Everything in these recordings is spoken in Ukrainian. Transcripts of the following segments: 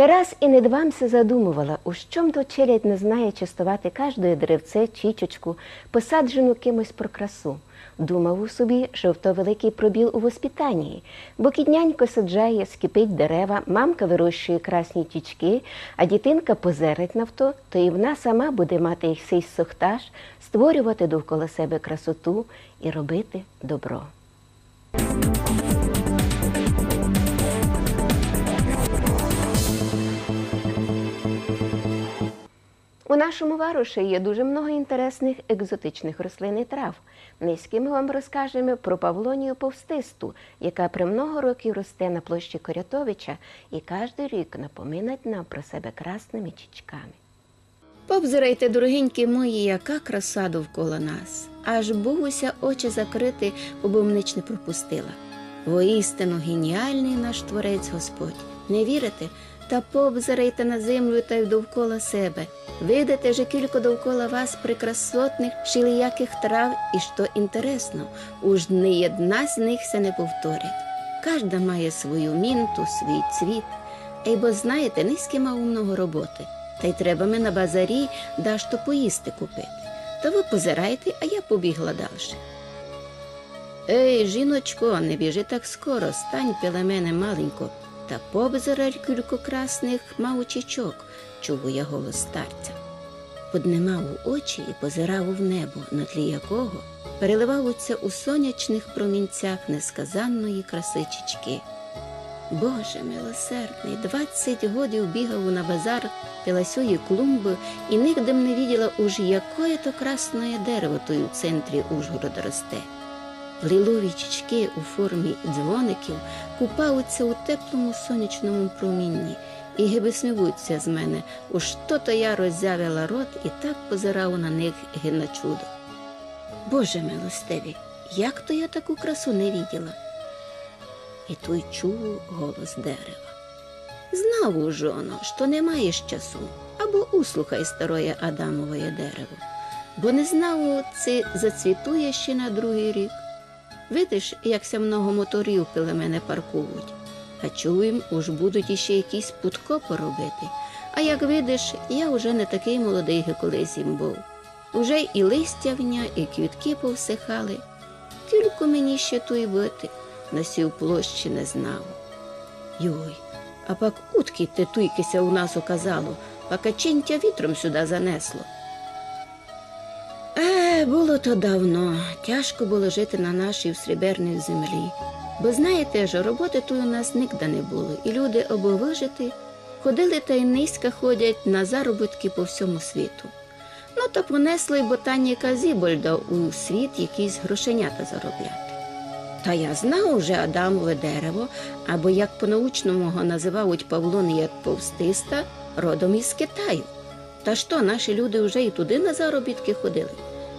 Не раз і не два се задумувала, у чом то челядь не знає частувати кожне деревце, чічечку, посаджену кимось про красу. Думав у собі, що в то великий пробіл у воспитанні, бо кіднянько саджає, скипить дерева, мамка вирощує красні тічки, а дітинка позерить на вто, то і вона сама буде мати їх сей сохтаж, створювати довкола себе красоту і робити добро. У нашому варуші є дуже много інтересних екзотичних рослин і трав. Низьки ми вам розкажемо про Павлонію повстисту, яка при много років росте на площі Корятовича і кожен рік напоминать нам про себе красними чічками. Побзирайте, дорогенькі мої, яка краса довкола нас. Аж Богуся очі закрити, бо ніч не пропустила. Воістину геніальний наш творець Господь. Не вірите? Та побзирайте на землю та й довкола себе. Видите же кілько довкола вас прекрасотних шиліяких трав, і що інтересно, уж не одна з них се не повторить. Кожна має свою мінту, свій цвіт. Ей, бо знаєте, низьки ма умного роботи. Та й треба ми на базарі дашто поїсти купити. Та ви позирайте, а я побігла далі. Ей, жіночко, не біжи так скоро, стань біля мене маленько, та побзирай кілько красних мавчичок, чув я голос старця. Поднимав очі і позирав в небо, на тлі якого переливаються у сонячних промінцях несказанної краси. Боже милосердний, двадцять годів бігав на базар пиласьої клумби і нігдем не виділа уж якое то красне дерево той у центрі Ужгорода росте. Лілові чічки у формі дзвоників купаються у теплому сонячному промінні і гиби з мене, уж то-то я роззявила рот і так позирав на них ге чудо. Боже милостиві, як то я таку красу не виділа? І той чув голос дерева. Знав уже оно, що не маєш часу, або услухай старое Адамове дерево, бо не знав, це зацвітує ще на другий рік. Видиш, як ся много моторів пиле мене паркують, а чуєм, уж будуть іще якісь путко поробити. А як видиш, я вже не такий молодий, як колись їм був. Уже і листя вня, і квітки повсихали. Тільки мені ще туй бити, на сів площі не знав. Йой, а пак утки те туйкися у нас оказало, пака чинтя вітром сюди занесло. Було то давно. Тяжко було жити на нашій сріберній землі. Бо знаєте ж, роботи тут у нас нігде не було, і люди або вижити, ходили та й низько ходять на заробітки по всьому світу. Ну то понесли ботаніка Зібольда у світ якісь грошенята заробляти. Та я знав уже Адамове дерево, або як по-научному його називають Павлонія повстиста, родом із Китаю. Та що, наші люди вже і туди на заробітки ходили?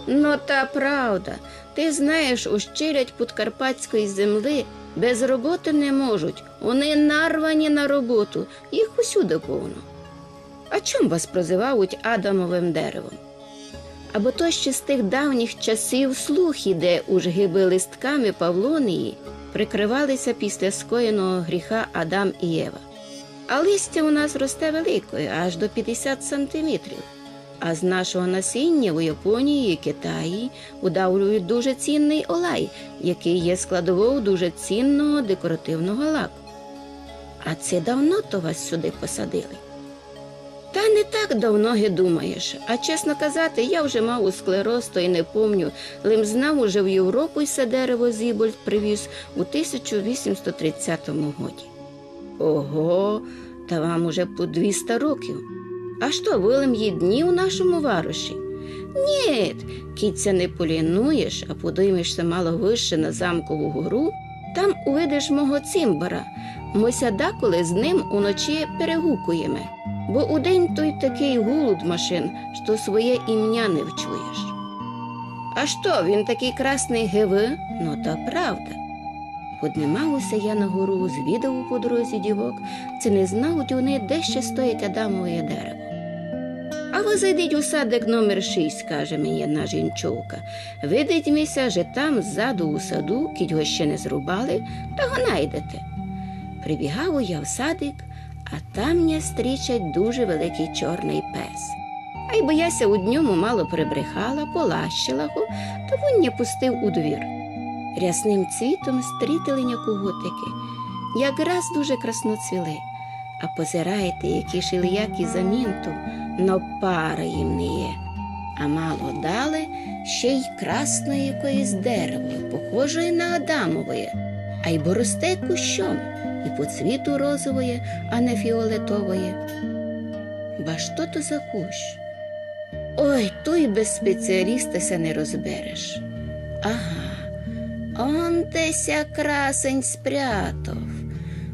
Ну та правда, ти знаєш, ущелять Подкарпатської земли без роботи не можуть. Вони нарвані на роботу, їх усюди повно. А чом вас прозивають Адамовим деревом? Або то ще з тих давніх часів слух іде, уж гиби листками Павлонії прикривалися після скоєного гріха Адам і Єва. А листя у нас росте великою, аж до 50 сантиметрів. А з нашого насіння у Японії і Китаї удавлюють дуже цінний олай, який є складовою дуже цінного декоративного лаку. А це давно то вас сюди посадили? Та не так давно ге думаєш. А чесно казати, я вже мав у склероз, то й не помню. Лим знав уже в Європу й се дерево Зібольд привіз у 1830 годі. Ого, та вам уже по 200 років. А що, вилим є дні у нашому варуші? Ні, кіця не полінуєш, а подоймешся мало вище на замкову гору, там увидиш мого цимбара. Ми сядаколи з ним уночі перегукуємо, бо удень той такий гулут машин, що своє ім'я не вчуєш. А що, він такий красний гиви? Ну та правда. Поднималася я на гору, звідав у по дорозі дівок, це не знають вони, де ще стоїть Адамове дерево. А ви зайдіть у садик номер 6, каже мені одна жінчовка. Видить міся, що там ззаду у саду, кіть його ще не зрубали, та го найдете. Прибігав я в садик, а там м'я стрічать дуже великий чорний пес. А й бояся у дньому мало прибрехала, полащила го, то він не пустив у двір. Рясним цвітом стрітили кугутики, якраз дуже красно цвіли. А позирайте, які шилиякі замінту, но пара їм не є. А мало дали ще й красної якоїсь дерево, похожої на Адамової, а й боросте кущом, і по цвіту розової, а не фіолетової. Ба що то за кущ? Ой, то й без спеціаліста се не розбереш. Ага, он деся красень спрятав.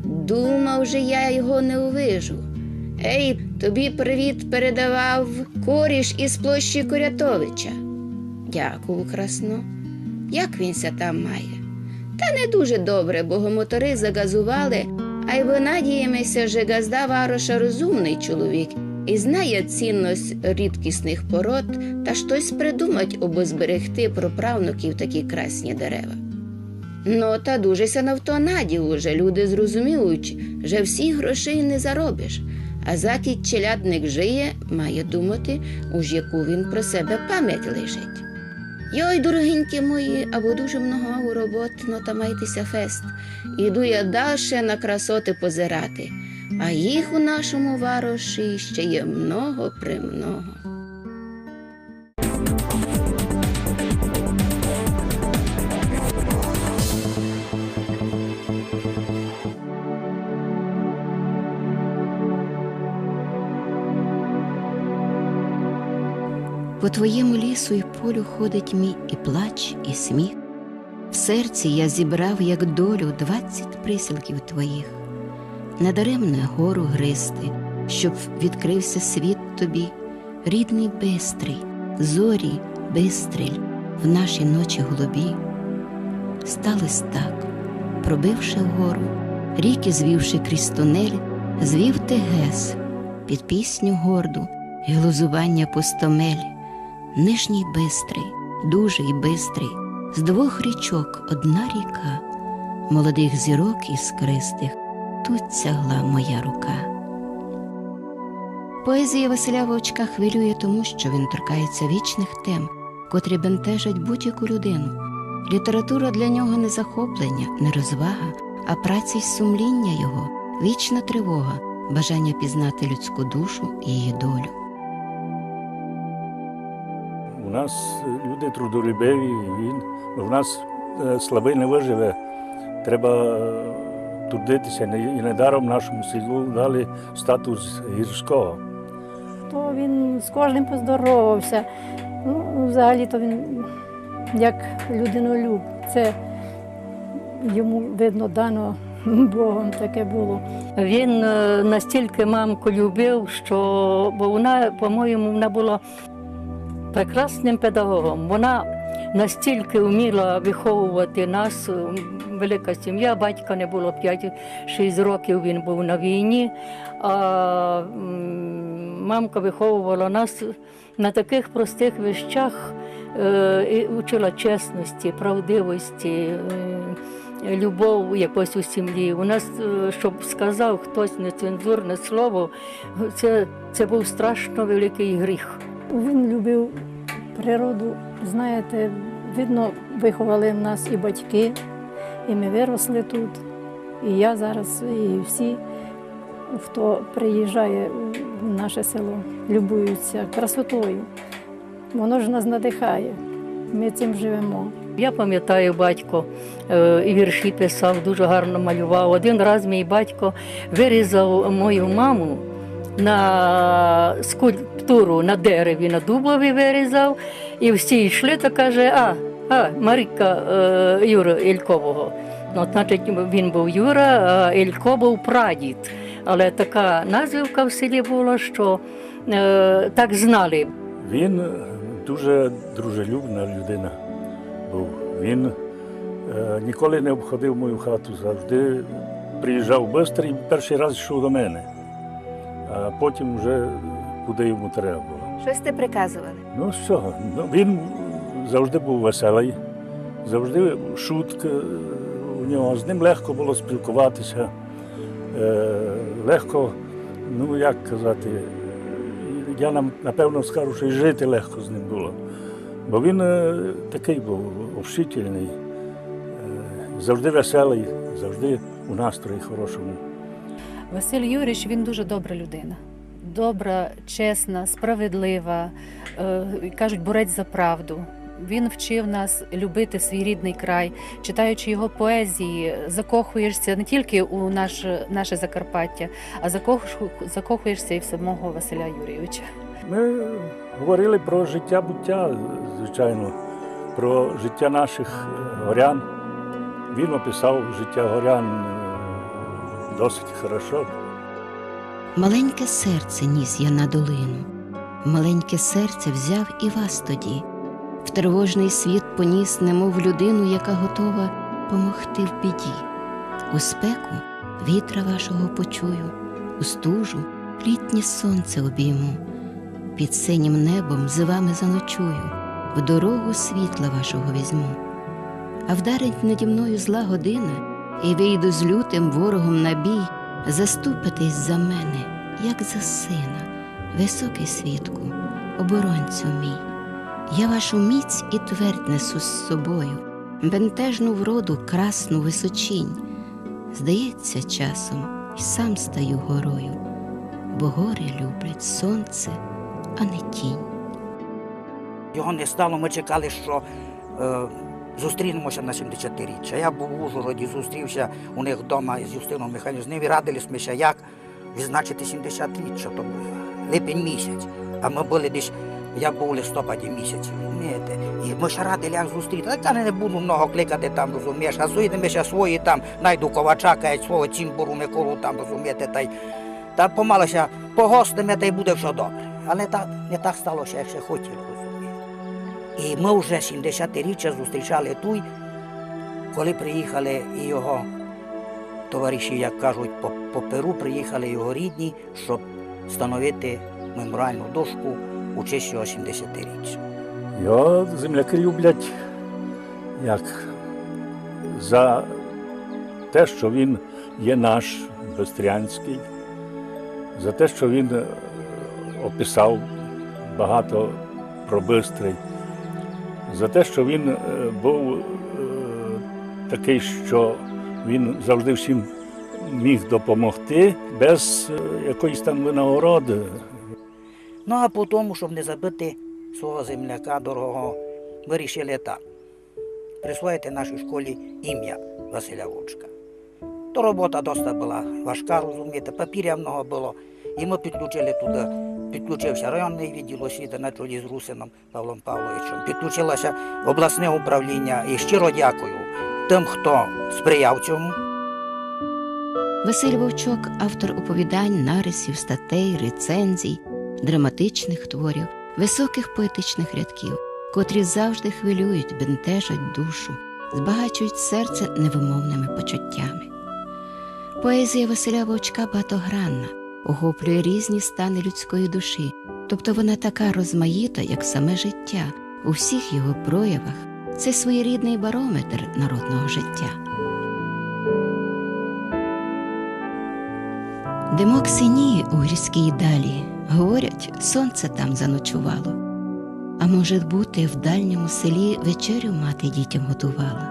Думав же я його не увижу. Ей, тобі привіт передавав коріш із площі Корятовича. Дякую, красно. Як він ся там має? Та не дуже добре, бо го мотори загазували, а й ви надіємося, що газда Вароша розумний чоловік і знає цінність рідкісних пород та щось придумать, аби зберегти про правнуків такі красні дерева. Ну, та дуже ся на то уже люди зрозуміють, що всі грошей не заробиш, а закіт челядник жиє, має думати, уж яку він про себе пам'ять лишить. Йой, дорогенькі мої, або дуже много робот, но та майтеся фест. Іду я далі на красоти позирати, а їх у нашому вароші ще є много твоєму лісу і полю ходить мій і плач, і сміх. В серці я зібрав, як долю, двадцять присілків твоїх. Надаремне гору гристи, щоб відкрився світ тобі, рідний бистрий, зорі, бистріль, в наші ночі голубі. Сталось так, пробивши вгору, ріки звівши крізь тунель, звів ти гес під пісню горду і глузування пустомель. Нижній бистрий, дужий бистрий, з двох річок одна ріка, молодих зірок іскристих, тут цягла моя рука. Поезія Василя Вовчка хвилює тому, що він торкається вічних тем, котрі бентежать будь-яку людину. Література для нього не захоплення, не розвага, а праця й сумління його, вічна тривога, бажання пізнати людську душу і її долю. У нас люди трудолюбиві, він, у нас е, слабий не виживе. Треба е, трудитися. І недаром нашому селу дали статус гірського. то він з кожним поздоровався. Ну, взагалі-то він як людинолюб. Це йому видно дано Богом таке було. Він е, настільки мамку любив, що бо вона, по-моєму, вона була прекрасним педагогом. Вона настільки вміла виховувати нас. Велика сім'я, батька не було 5-6 років, він був на війні. А мамка виховувала нас на таких простих вещах, е, і учила чесності, правдивості. е, любов якось у сім'ї. У нас, е, щоб сказав хтось нецензурне слово, це, це був страшно великий гріх. Він любив природу. Знаєте, видно, виховали нас і батьки, і ми виросли тут. І я зараз, і всі, хто приїжджає в наше село, любуються красотою. Воно ж нас надихає. Ми цим живемо. Я пам'ятаю, батько е, і вірші писав, дуже гарно малював. Один раз мій батько вирізав мою маму на скульптуру на дереві, на дубові вирізав, і всі йшли та каже: А, а Маріка е, Юра Ількового. Ну, значить, він був Юра, а Ілько був прадід. Але така назвівка в селі була, що е, так знали. Він дуже дружелюбна людина був. Він е, ніколи не обходив мою хату, завжди приїжджав швидко і перший раз йшов до мене, а потім вже куди йому треба було. Щось ти приказували? Ну що, ну, він завжди був веселий, завжди шутка у нього. З ним легко було спілкуватися, е, легко ну як казати, я нам напевно скажу, що й жити легко з ним було. Бо він е, такий був общительний, е, завжди веселий, завжди у настрої хорошому. Василь Юрійович, він дуже добра людина. Добра, чесна, справедлива, е, кажуть, борець за правду. Він вчив нас любити свій рідний край, читаючи його поезії, закохуєшся не тільки у наш, наше Закарпаття, а закохуєшся і в самого Василя Юрійовича. Ми говорили про життя буття, звичайно, про життя наших е, горян. Він описав життя горян досить хорошо. Маленьке серце ніс я на долину, маленьке серце взяв і вас тоді. В тривожний світ поніс, немов людину, яка готова помогти в біді. У спеку вітра вашого почую, у стужу літнє сонце обійму. Під синім небом з вами заночую, в дорогу світла вашого візьму. А вдарить наді мною зла година, і вийду з лютим ворогом на бій, заступитись за мене, як за сина, високий свідку, оборонцю мій. Я вашу міць і твердь несу з собою, бентежну вроду, красну височінь. Здається, часом і сам стаю горою, бо гори люблять сонце, а не тінь. Його не стало, ми чекали, що е, зустрінемося на 70-річчя. Я був в Ужгороді, зустрівся у них вдома з Юстином Михайловичем. З ними радилися, як відзначити 70-річчя, то був липень місяць. А ми були десь, я був у листопаді місяці. І ми ще радили, як зустріти. Та не буду много кликати там, розумієш, а зійдемося свої там, найду ковача, свого цімбуру Миколу там, розумієте, та та помалося погостимо, та й буде все добре. Але так, не так сталося, як ще розумієте. І ми вже 70-річчя зустрічали тут, коли приїхали і його товариші, як кажуть, по, по Перу приїхали його рідні, щоб встановити меморіальну дошку у честь його 70-річчя. Його земляки люблять як за те, що він є наш Бестрянський, за те, що він описав багато про Бистрий, за те, що він е, був е, такий, що він завжди всім міг допомогти без е, якоїсь там винагороди. Ну а по тому, щоб не забити свого земляка дорогого, вирішили так. Присвоїти нашій школі ім'я Василя Вовчка. То робота досить була важка, розумієте, папір'я много було. І ми підключили туди, підключився районний відділ освіти на чолі з Русином Павлом Павловичем, підключилося обласне управління і щиро дякую тим, хто сприяв цьому. Василь Вовчок автор оповідань, нарисів, статей, рецензій, драматичних творів, високих поетичних рядків, котрі завжди хвилюють, бентежать душу, збагачують серце невимовними почуттями. Поезія Василя Вовчка багатогранна, охоплює різні стани людської душі, тобто вона така розмаїта, як саме життя, у всіх його проявах. Це своєрідний барометр народного життя. Димок синіє у гірській далі, говорять, сонце там заночувало. А може бути, в дальньому селі вечерю мати дітям готувала.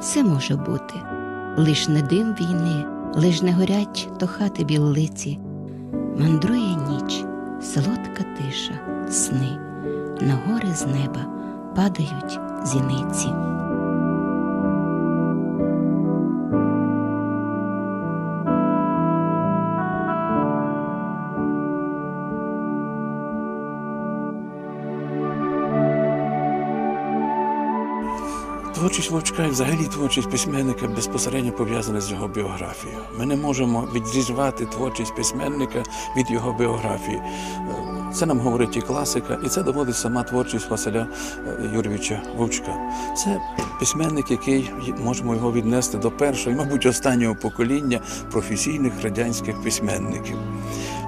Все може бути, лиш не дим війни, лиш не горять то хати біллиці, Мандрує ніч, солодка тиша, сни, на гори з неба падають зіниці. Творчість Вовчка і взагалі творчість письменника безпосередньо пов'язана з його біографією. Ми не можемо відрізвати творчість письменника від його біографії. Це нам говорить і класика, і це доводить сама творчість Василя е, Юрійовича Вовчка. Це письменник, який можемо його віднести до першого і, мабуть, останнього покоління професійних радянських письменників.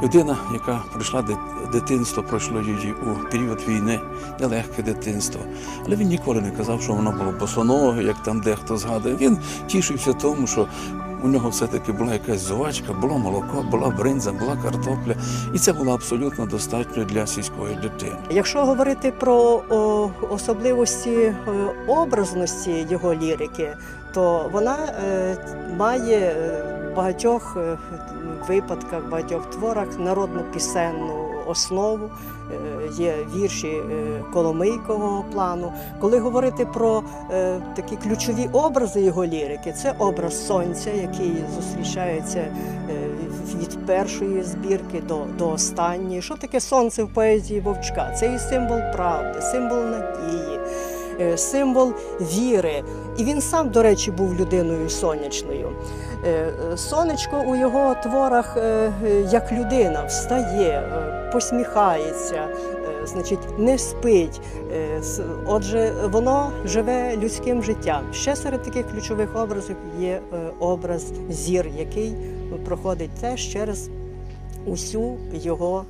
Людина, яка пройшла дитинство, пройшло її у період війни, нелегке дитинство. Але він ніколи не казав, що воно було босоноге, як там дехто згадує. Він тішився тому, що у нього все-таки була якась зувачка, було молоко, була бринза, була картопля, і це було абсолютно достатньо для сільської дитини. Якщо говорити про о, особливості е, образності його лірики, то вона е, має е, в багатьох е, випадках, в багатьох творах народну пісенну основу. Е, Є вірші е, Коломийкового плану. Коли говорити про е, такі ключові образи його лірики, це образ сонця, який зустрічається від першої збірки до, до останньої. Що таке сонце в поезії Вовчка? Це і символ правди, символ надії, символ віри. І він сам, до речі, був людиною сонячною. Сонечко у його творах як людина встає, посміхається, е, значить, не спить. Е, Отже, воно живе людським життям. Ще серед таких ключових образів є е, образ зір, який проходить теж через усю його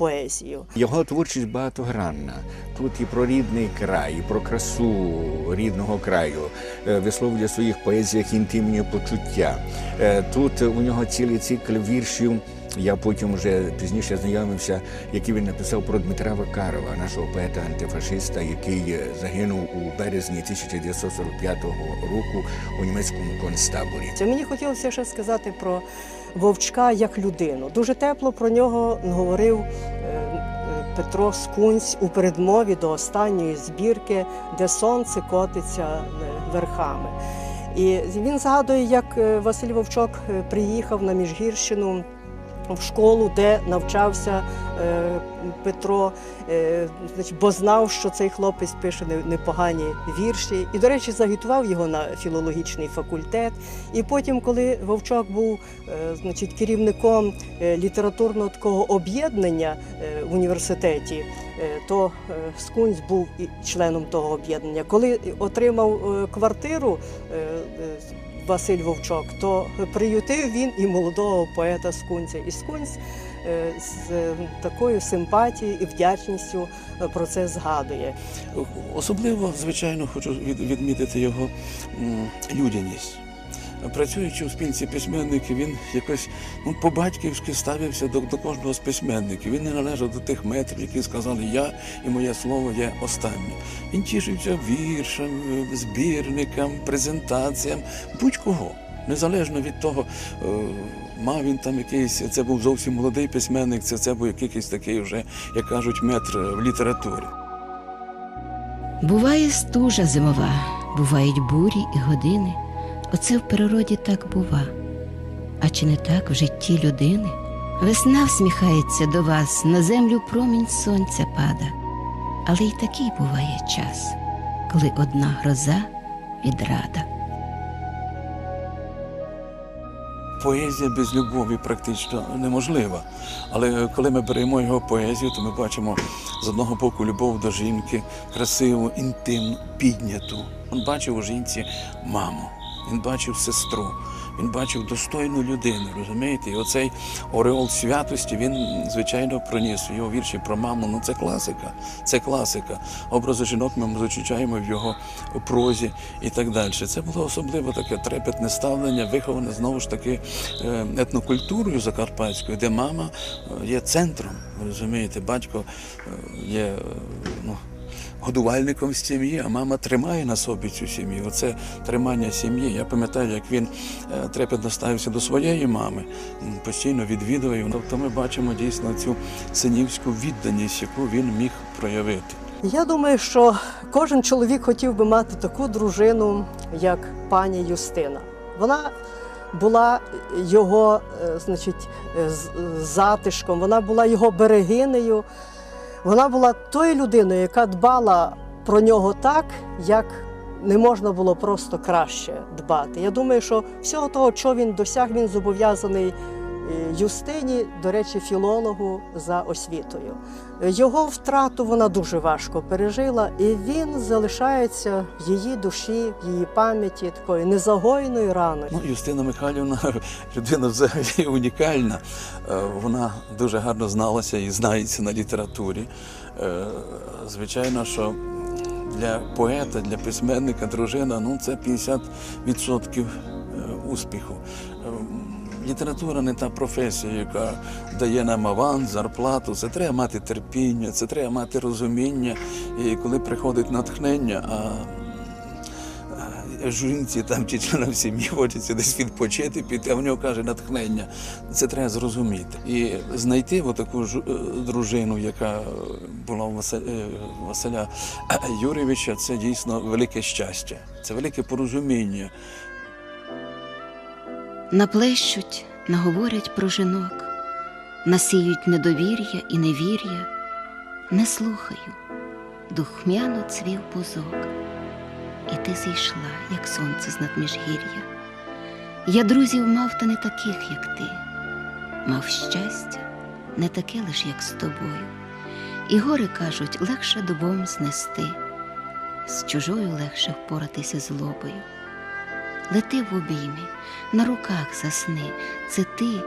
поезію. Його творчість багатогранна. Тут і про рідний край, і про красу рідного краю, е, висловлює в своїх поезіях інтимні почуття. Е, Тут у нього цілий цикл віршів. Я потім вже пізніше знайомився, які він написав про Дмитра Вакарова, нашого поета-антифашиста, який е, загинув у березні 1945 року у німецькому концтаборі. Це мені хотілося ще сказати про Вовчка як людину. Дуже тепло про нього говорив е, е, Петро Скунць у передмові до останньої збірки, де сонце котиться е, верхами. І він згадує, як Василь Вовчок приїхав на Міжгірщину. В школу, де навчався е, Петро, е, значить, бо знав, що цей хлопець пише непогані вірші. І, до речі, загітував його на філологічний факультет. І потім, коли Вовчок був е, значить, керівником літературного такого об'єднання в університеті, то Скунць був і членом того об'єднання. Коли отримав квартиру Василь Вовчок, то приютив він і молодого поета Скунця. І Скунць е, з е, такою симпатією і вдячністю е, про це згадує. Особливо, звичайно, хочу відмітити його людяність. Працюючи у спілці письменників, він якось ну, по-батьківськи ставився до, до кожного з письменників. Він не належав до тих метрів, які сказали я і моє слово є останнє. Він тішився віршам, збірникам, презентаціям, будь-кого. Незалежно від того, е, мав він там якийсь, це був зовсім молодий письменник, це, це був якийсь такий вже, як кажуть, метр в літературі. Буває стужа зимова, бувають бурі і години. Оце в природі так бува. А чи не так в житті людини? Весна всміхається до вас, на землю промінь сонця пада. Але й такий буває час, коли одна гроза відрада. Поезія без любові практично неможлива. Але коли ми беремо його поезію, то ми бачимо з одного боку любов до жінки, красиву, інтимну, підняту. Він бачив у жінці маму, він бачив сестру, він бачив достойну людину, розумієте? І оцей ореол святості він, звичайно, проніс його вірші про маму. Ну це класика, це класика. Образи жінок ми зустрічаємо в його прозі і так далі. Це було особливо таке трепетне ставлення, виховане знову ж таки е, етнокультурою закарпатською, де мама е, є центром. Розумієте, батько е, є годувальником з сім'ї, а мама тримає на собі цю сім'ю. Оце тримання сім'ї. Я пам'ятаю, як він е, трепетно ставився до своєї мами, постійно відвідував. її. Тобто ми бачимо дійсно цю синівську відданість, яку він міг проявити. Я думаю, що кожен чоловік хотів би мати таку дружину, як пані Юстина. Вона була його, е, значить, е, затишком, вона була його берегинею. Вона була тою людиною, яка дбала про нього так, як не можна було просто краще дбати. Я думаю, що всього того, що він досяг, він зобов'язаний Юстині, до речі, філологу за освітою. Його втрату вона дуже важко пережила, і він залишається в її душі, в її пам'яті такою незагойною раною. Ну, Юстина Михайлівна людина взагалі унікальна. Е, Вона дуже гарно зналася і знається на літературі. Е, Звичайно, що для поета, для письменника, дружина ну, це 50% успіху. Література не та професія, яка дає нам аванс, зарплату. Це треба мати терпіння, це треба мати розуміння. І коли приходить натхнення, а жінці там чи членам сім'ї хочеться десь відпочити, піти, а в нього каже натхнення. Це треба зрозуміти. І знайти таку дружину, яка була у Василя, Василя Юрійовича, це дійсно велике щастя, це велике порозуміння. Наплещуть, наговорять про жінок, насіють недовір'я і невір'я. Не слухаю, духмяно цвів бузок, і ти зійшла, як сонце з надміжгір'я. Я друзів мав, та не таких, як ти, мав щастя, не таке лиш, як з тобою. І гори кажуть, легше добом знести, з чужою легше впоратися злобою. Лети в обіймі, на руках засни, це ти,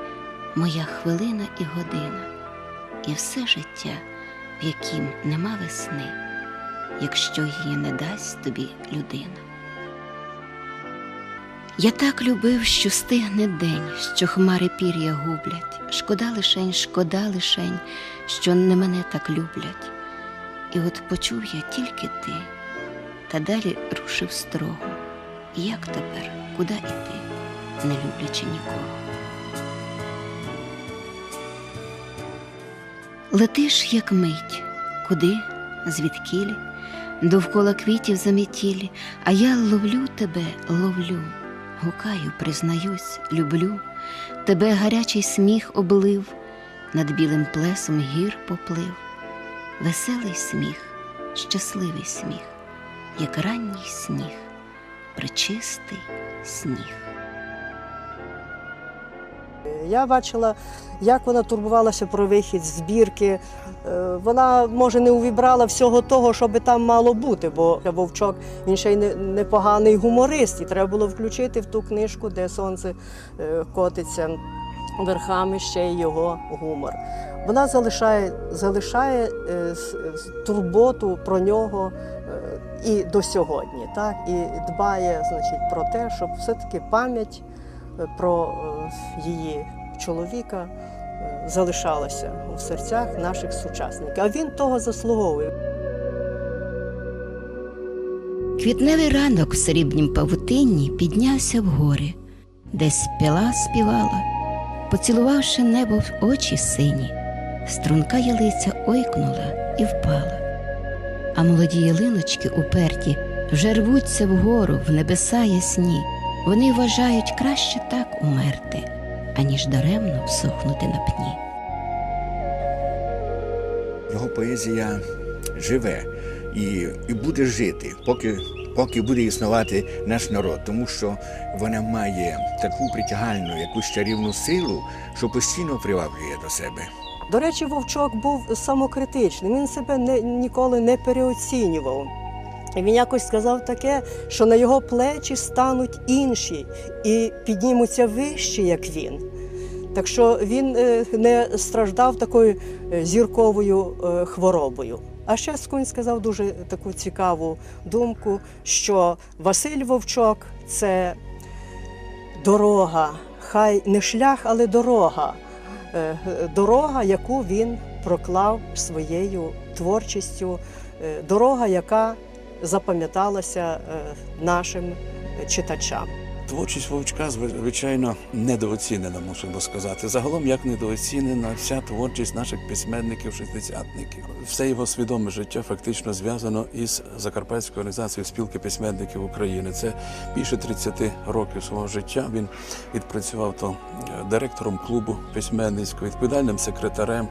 моя хвилина і година, і все життя, в яким нема весни, якщо її не дасть тобі людина. Я так любив, що стигне день, що хмари пір'я гублять, шкода лишень, шкода лишень, що не мене так люблять. І от почув я тільки ти, та далі рушив строго. Як тепер, куди іти, не люблячи нікого? Летиш, як мить, куди, звідкілі, довкола квітів заметілі, а я ловлю тебе, ловлю, гукаю, признаюсь, люблю, тебе гарячий сміх облив, над білим плесом гір поплив, веселий сміх, щасливий сміх, як ранній сніг причистий сніг. Я бачила, як вона турбувалася про вихід збірки. Е, Вона, може, не увібрала всього того, що би там мало бути, бо Вовчок він ще й непоганий гуморист, і треба було включити в ту книжку, де сонце е, котиться верхами ще й його гумор. Вона залишає, залишає е, турботу про нього і до сьогодні, так? і дбає значить, про те, щоб все-таки пам'ять е, про е, її чоловіка е, залишалася у серцях наших сучасників. А він того заслуговує. Квітневий ранок в срібнім павутинні піднявся вгори, десь піла співала, поцілувавши небо в очі сині, струнка ялиця ойкнула і впала. А молоді ялиночки уперті вже рвуться вгору в небеса ясні. Вони вважають краще так умерти, аніж даремно всохнути на пні. Його поезія живе і, і буде жити, поки, поки буде існувати наш народ, тому що вона має таку притягальну, якусь чарівну силу, що постійно приваблює до себе. До речі, Вовчок був самокритичним. Він себе не, ніколи не переоцінював. Він якось сказав таке, що на його плечі стануть інші і піднімуться вищі, як він. Так що він е, не страждав такою е, зірковою е, хворобою. А ще Скунь сказав дуже таку цікаву думку, що Василь Вовчок це дорога, хай не шлях, але дорога. Е, Дорога, яку він проклав своєю творчістю, е, дорога, яка запам'яталася е, нашим читачам. Творчість Вовчка, звичайно, недооцінена, мусимо сказати. Загалом, як недооцінена вся творчість наших письменників, шістдесятників. Все його свідоме життя фактично зв'язано із Закарпатською організацією спілки письменників України. Це більше 30 років свого життя. Він відпрацював то е, директором клубу письменницького, відповідальним секретарем.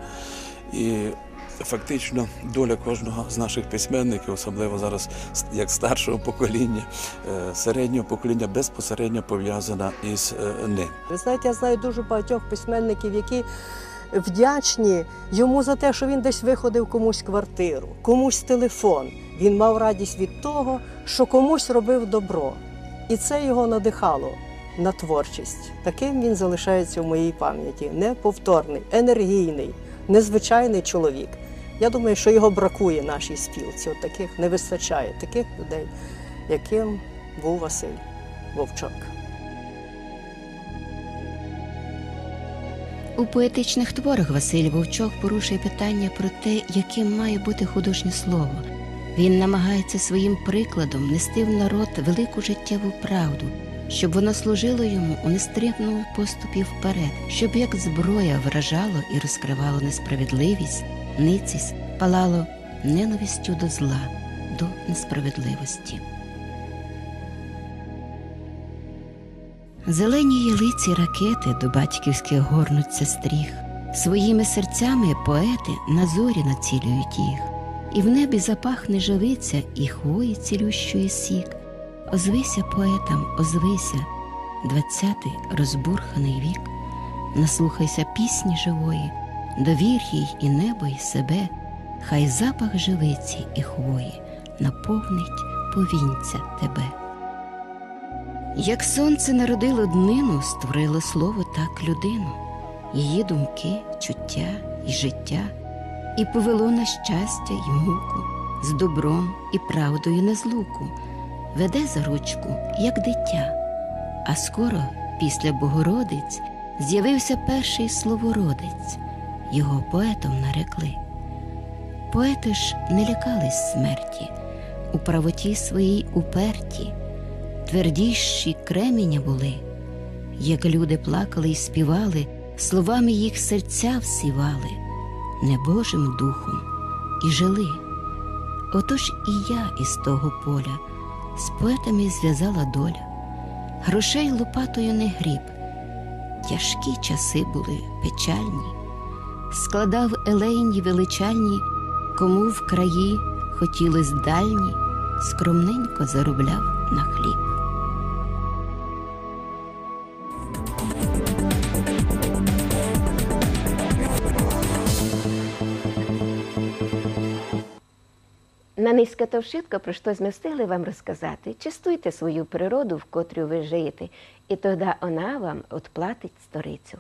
І Фактично, доля кожного з наших письменників, особливо зараз як старшого покоління, е, середнього покоління, безпосередньо пов'язана із е, ним. Ви знаєте, я знаю дуже багатьох письменників, які вдячні йому за те, що він десь виходив комусь квартиру, комусь телефон. Він мав радість від того, що комусь робив добро. І це його надихало на творчість. Таким він залишається в моїй пам'яті. Неповторний, енергійний, незвичайний чоловік. Я думаю, що його бракує нашій спілці. От таких не вистачає, таких людей, яким був Василь Вовчок. У поетичних творах Василь Вовчок порушує питання про те, яким має бути художнє слово. Він намагається своїм прикладом нести в народ велику життєву правду, щоб воно служило йому у нестримному поступі вперед, щоб як зброя вражало і розкривало несправедливість, ницість, палало ненавистю до зла, до несправедливості. Зелені ялиці ракети до батьківських горнуться стріх. Своїми серцями поети на зорі націлюють їх, і в небі запахне живиця і хвої цілющої сік. Озвися поетам, озвися, двадцятий розбурханий вік. Наслухайся пісні живої, довір їй і небо, і себе, хай запах живиці і хвої наповнить повінця тебе. Як сонце народило днину, створило слово так людину, її думки, чуття і життя, і повело на щастя й муку, з добром і правдою на злуку, веде за ручку, як дитя. А скоро, після Богородиць, з'явився перший словородець, його поетом нарекли. Поети ж не лякались смерті, у правоті своїй уперті твердіші креміння були, як люди плакали й співали, словами їх серця всівали, небожим духом і жили. Отож і я із того поля з поетами зв'язала доля, грошей лопатою не гріб, тяжкі часи були печальні, складав елейні величальні, кому в краї хотілось дальні, скромненько заробляв на хліб. На низька то вшитко, про що ми встигли вам розказати, чистуйте свою природу, в котрю ви жиєте, і тоді вона вам отплатить сторицю.